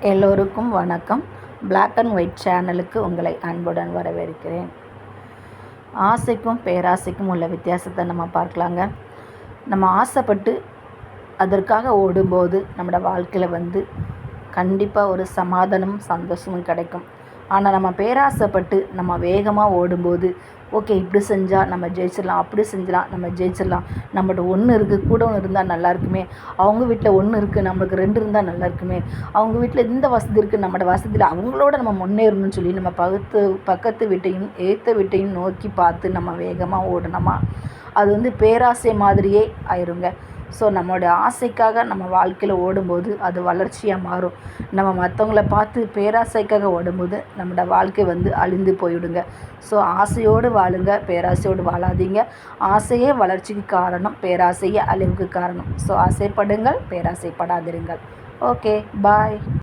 எல்லோருக்கும் வணக்கம். Black and white சேனலுக்கு உங்களை அன்புடன் வரவேற்கிறேன். ஆசைக்கும் பேராசைக்கும் உள்ள வித்தியாசத்தை நம்ம பார்க்கலாங்க. நம்ம ஆசைப்பட்டு அதற்காக ஓடும்போது நம்மளோட வாழ்க்கையில் வந்து கண்டிப்பாக ஒரு சமாதானமும் சந்தோஷமும் கிடைக்கும். ஆனால் நம்ம பேராசைப்பட்டு நம்ம வேகமாக ஓடும்போது ஓகே இப்படி செஞ்சால் நம்ம ஜெயிச்சிடலாம் அப்படி செஞ்சலாம் நம்ம ஜெயிச்சிடலாம். நம்மகிட்ட ஒன்று இருக்குது கூட ஒன்று இருந்தால் நல்லா இருக்குமே. அவங்க வீட்டில் ஒன்று இருக்குது நம்மளுக்கு ரெண்டு இருந்தால் நல்லா இருக்குமே. அவங்க வீட்டில் இந்த வசதி இருக்குது நம்மளோட வசதியில் அவங்களோட நம்ம முன்னேறணும்னு சொல்லி நம்ம பக்கத்து பக்கத்து வீட்டையும் ஏற்ற வீட்டையும் நோக்கி பார்த்து நம்ம வேகமாக ஓடணுமா? அது வந்து பேராசை மாதிரியே ஆயிருங்க. ஸோ நம்மளுடைய ஆசைக்காக நம்ம வாழ்க்கையில் ஓடும்போது அது வளர்ச்சியாக மாறும். நம்ம மற்றவங்கள பார்த்து பேராசைக்காக ஓடும்போது நம்மளோட வாழ்க்கை வந்து அழிந்து போயிடுங்க ஸோ ஆசையோடு வாழுங்க பேராசையோடு வாழாதீங்க. ஆசையே வளர்ச்சிக்கு காரணம் பேராசையே அழிவுக்கு காரணம். ஸோ ஆசைப்படுங்கள் பேராசைப்படாதிருங்கள். Okay bye